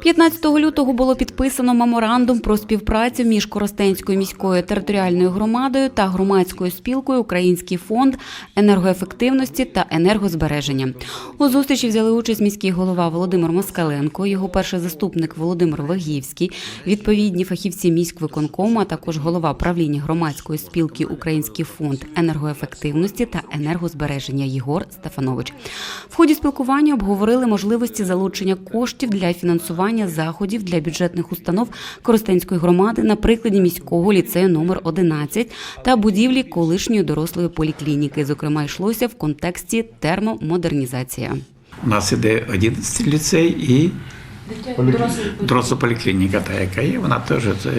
15 лютого було підписано меморандум про співпрацю між Коростенською міською територіальною громадою та громадською спілкою Український фонд енергоефективності та енергозбереження. У зустрічі взяли участь міський голова Володимир Москаленко, його перший заступник Володимир Вагівський, відповідні фахівці міськвиконкому, а також голова правління громадської спілки Український фонд енергоефективності та енергозбереження Єгор Стефанович. В ході спілкування обговорили можливості залучення коштів для фінансування заходів для бюджетних установ Коростенської громади на прикладі міського ліцею номер 11 та будівлі колишньої дорослої поліклініки. Зокрема, йшлося в контексті термомодернізація. У нас іде 11 ліцей і доросла поліклініка, та яка є, вона теж це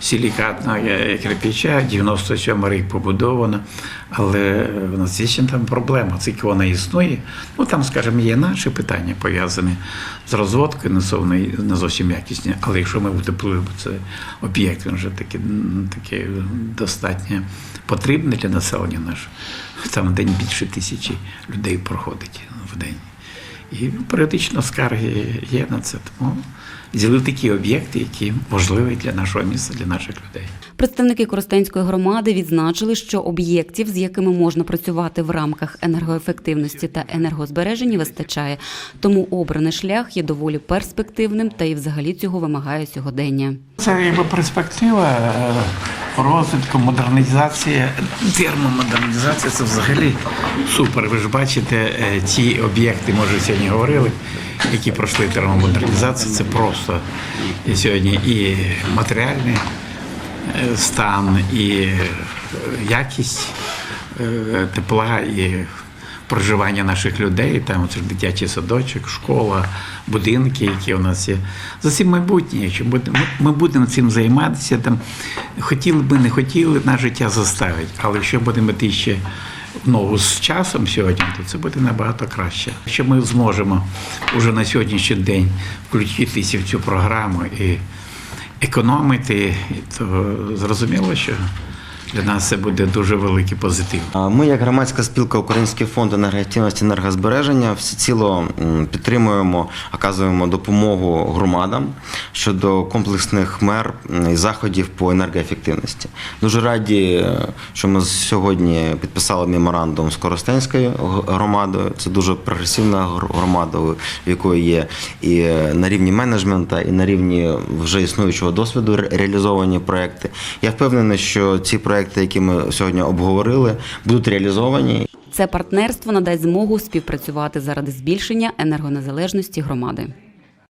силікатна е, кирпича, 97 рік побудована, але в нас є ще там проблема, це вона існує. Ну там, скажімо, є наші питання пов'язані з розводкою, не зовсім- не зовсім якісні, але якщо ми утеплили, це об'єкт, він вже такий, такий достатньо потрібний для населення нашого. Там в день більше тисячі людей проходить в день. І періодично скарги є на це. Тому взяли такі об'єкти, які важливі для нашого міста, для наших людей. Представники Коростенської громади відзначили, що об'єктів, з якими можна працювати в рамках енергоефективності та енергозбереження, вистачає. Тому обраний шлях є доволі перспективним та і взагалі цього вимагає сьогодення. Це якби перспектива розвитку, модернізація, термомодернізація це взагалі супер. Ви ж бачите, е, ті об'єкти, може, сьогодні говорили, які пройшли термомодернізацію, це просто і сьогодні і матеріальний е, стан, і е, якість тепла, і проживання наших людей, там це дитячий садочок, школа, будинки, які у нас є. За цим майбутнє, якщо будемо, ми будемо цим займатися, там хотіли би, не хотіли, на життя заставить. Але якщо будемо йти ще в ногу з часом сьогодні, то це буде набагато краще. Якщо ми зможемо вже на сьогоднішній день включитися в цю програму і економити, то зрозуміло, що для нас це буде дуже великий позитив. Ми, як громадська спілка Український фонд енергоактивності і енергозбереження, всеціло підтримуємо, оказуємо допомогу громадам щодо комплексних мер і заходів по енергоефективності. Дуже раді, е, що ми сьогодні підписали меморандум з Коростенською громадою. Це дуже прогресивна громада, в якої є і е, на рівні менеджмента, і на рівні вже існуючого досвіду ре- реалізовані проекти. Я впевнений, що ці проекти, які ми сьогодні обговорили, будуть реалізовані Це партнерство надасть змогу співпрацювати заради збільшення енергонезалежності громади.